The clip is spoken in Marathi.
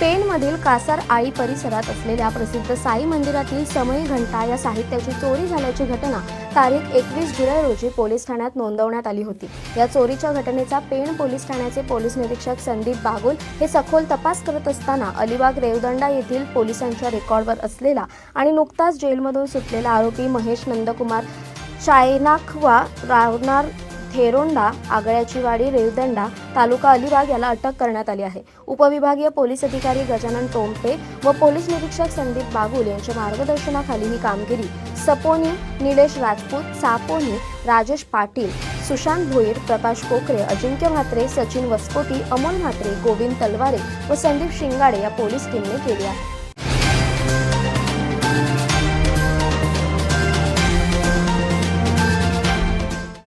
शहरामधील कासार आळी परिसरात असलेल्या प्रसिद्ध साई मंदिरातील समयी घंटा या साहित्याची चोरी झाल्याची घटना तारीख एकवीस जुलै रोजी पोलीस ठाण्यात नोंदवण्यात आली होती. या चोरीच्या घटनेचा पेण पोलीस ठाण्याचे पोलीस निरीक्षक संदीप बागुल हे सखोल तपास करत असताना अलिबाग रेवदंडा येथील पोलिसांच्या रेकॉर्डवर असलेला आणि नुकताच जेलमधून सुटलेला आरोपी महेश नंदकुमार चायनाखवा रावणार थेरोंडा आगळ्याची वाडी रेवदंडा तालुका अलिबाग याला अटक करण्यात आली आहे. उपविभागीय पोलीस अधिकारी गजानन टोंपे व पोलीस निरीक्षक संदीप बागुल यांच्या मार्गदर्शनाखाली ही कामगिरी. सपोनी निलेश राजपूत सापोनी राजेश पाटील सुशांत भोईर प्रकाश कोकरे अजिंक्य म्हात्रे सचिन वसकोटी अमोल म्हात्रे गोविंद तलवारे व संदीप शिंगाडे या पोलीस टीमने केली आहे.